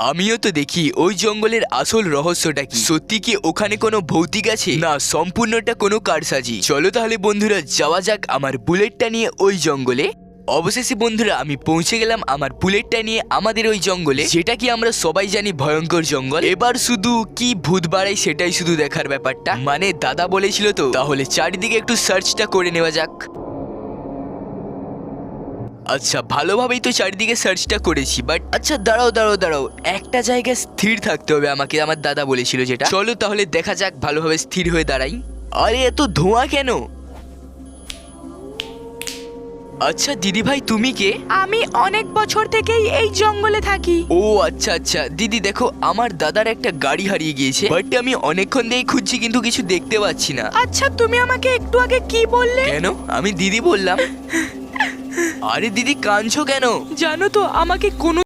আমিও তো দেখি ওই জঙ্গলের আসল রহস্যটা কি। সত্যি কি ওখানে কোনো ভৌতিক আছে? না, সম্পূর্ণটা কোনো কারসাজি। চলো তাহলে বন্ধুরা, যাওয়া যাক আমার বুলেটটা নিয়ে ওই জঙ্গলে। অবশেষে বন্ধুরা, আমি পৌঁছে গেলাম আমার বুলেটটা নিয়ে আমাদের ওই জঙ্গলে, যেটা কি আমরা সবাই জানি ভয়ঙ্কর জঙ্গল। এবার শুধু কি ভূত বাড়াই সেটাই শুধু দেখার ব্যাপারটা। মানে দাদা বলেছিল তো, তাহলে চারিদিকে একটু সার্চটা করে নেওয়া যাক। আচ্ছা ভালোভাবেই তো চারিদিকে সার্চটা করেছি বাট আচ্ছা দাঁড়াও দাঁড়াও দাঁড়াও। একটা জায়গায় স্থির থাকতে হবে আমাকে আমার দাদা বলেছিল যেটা। চলো তাহলে দেখা যাক ভালোভাবে স্থির হয়ে দাঁড়াই। আরে এত ধোঁয়া কেন? আচ্ছা দিদি ভাই তুমি কে? আমি অনেক বছর থেকেই এই জঙ্গলে থাকি। ও আচ্ছা আচ্ছা। দিদি দেখো আমার দাদার একটা গাড়ি হারিয়ে গিয়েছে বাট আমি অনেকক্ষণ দিয়ে খুঁজছি কিন্তু কিছু দেখতে পাচ্ছি না। আচ্ছা তুমি আমাকে একটু আগে কি বললে? কেন? আমি দিদি বললাম। আরে দিদি কাঁদছো কেন? জানো তো আমাকে কোনো